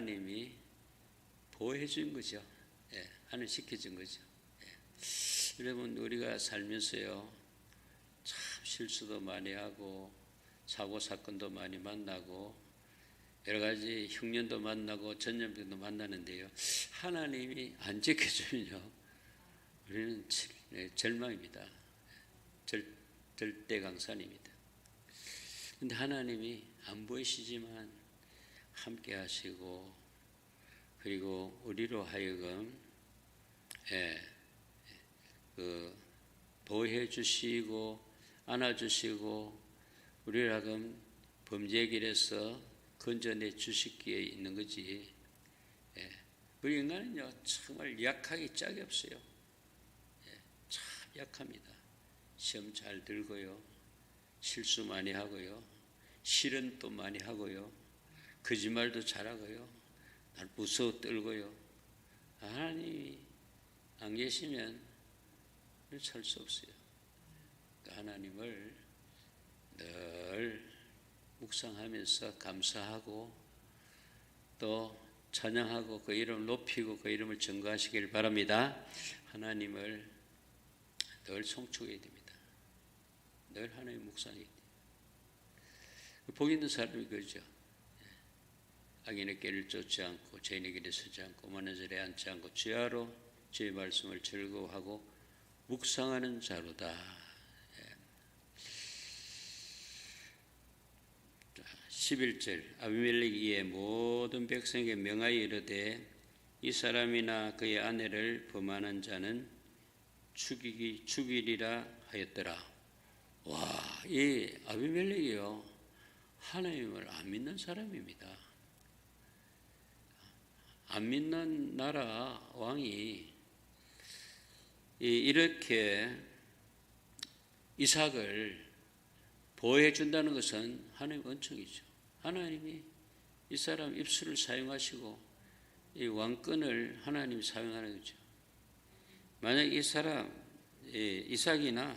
하나님이 보호해 준 거죠. 예, 하늘 시켜준 거죠. 예. 여러분 우리가 살면서요 참 실수도 많이 하고 사고 사건도 많이 만나고 여러 가지 흉년도 만나고 전염병도 만나는데요. 하나님이 안 지켜주면요 우리는 절- 네, 절망입니다. 절, 절대 강산입니다. 근데 하나님이 안 보이시지만 함께 하시고 그리고 우리로 하여금 예, 그 보호해 주시고 안아 주시고 우리를 하여금 범죄의 길에서 건져내 주시기에 있는 거지. 예, 우리 인간은요 정말 약하기 짝이 없어요. 예, 참 약합니다. 시험 잘 들고요, 실수 많이 하고요, 실은 또 많이 하고요, 거짓말도 잘하고요, 날 무서워 떨고요. 하나님이 안 계시면 살 수 없어요. 그러니까 하나님을 늘 묵상하면서 감사하고 또 찬양하고 그 이름을 높이고 그 이름을 증거하시길 바랍니다. 하나님을 늘 송축해야 됩니다. 늘 하나님 묵상해야 돼요. 복 있는 사람이 그죠. 악인의 길을 쫓지 않고 죄인의 길에 서지 않고 오만한 자리에 앉지 않고 주야로 주의 말씀을 즐거워하고 묵상하는 자로다. 11절 아비멜렉이 이에 모든 백성에게 명하여 이르되 이 사람이나 그의 아내를 범하는 자는 죽이기 죽이리라 하였더라. 와, 이 아비멜렉이요 하나님을 안 믿는 사람입니다. 안 믿는 나라 왕이 이렇게 이삭을 보호해 준다는 것은 하나님 은총이죠. 하나님이 이 사람 입술을 사용하시고 이 왕권을 하나님이 사용하는 거죠. 만약 이 사람 이삭이나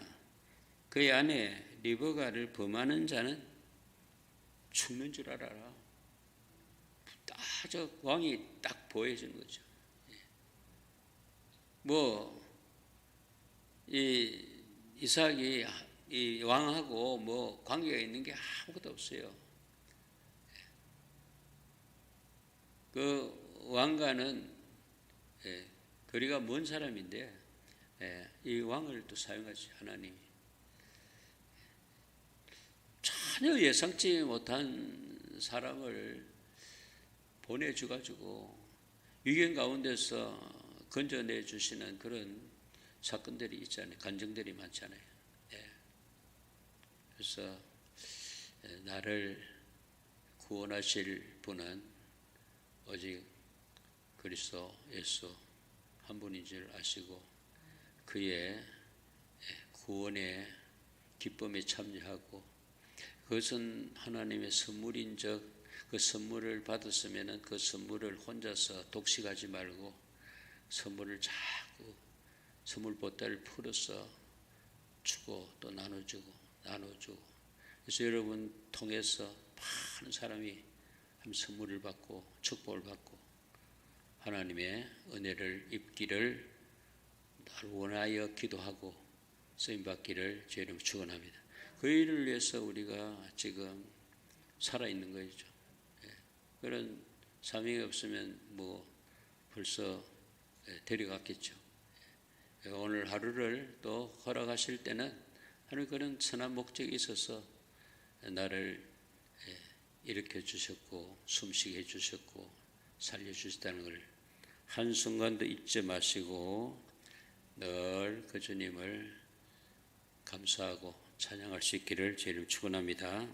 그의 아내 리버가를 범하는 자는 죽는 줄 알아라. 딱 저 왕이 딱 보여주는 거죠. 뭐 이 이삭이 이 왕하고 뭐 관계가 있는 게 아무것도 없어요. 그 왕가는 예, 거리가 먼 사람인데 예, 이 왕을 또 사용하지 하나님이 전혀 예상치 못한 사람을 보내주 가지고 위경 가운데서 건져내 주시는 그런 사건들이 있잖아요. 간증들이 많잖아요. 예. 그래서 예, 나를 구원하실 분은 오직 그리스도 예수 한 분인 줄 아시고 그의 예, 구원의 기쁨에 참여하고 그것은 하나님의 선물인 적 그 선물을 받았으면 그 선물을 혼자서 독식하지 말고 선물을 자꾸 선물 보따리를 풀어서 주고 또 나눠주고 나눠주고 그래서 여러분 통해서 많은 사람이 선물을 받고 축복을 받고 하나님의 은혜를 입기를 늘 원하여 기도하고 쓰임 받기를 제 이름 축원합니다. 그 일을 위해서 우리가 지금 살아 있는 거죠. 그런 사명이 없으면 뭐 벌써 데려갔겠죠. 오늘 하루를 또 허락하실 때는 하는 그런 선한 목적이 있어서 나를 일으켜 주셨고 숨쉬게 해 주셨고 살려 주셨다는 걸 한순간도 잊지 마시고 늘 그 주님을 감사하고 찬양할 수 있기를 제 이름 축원합니다.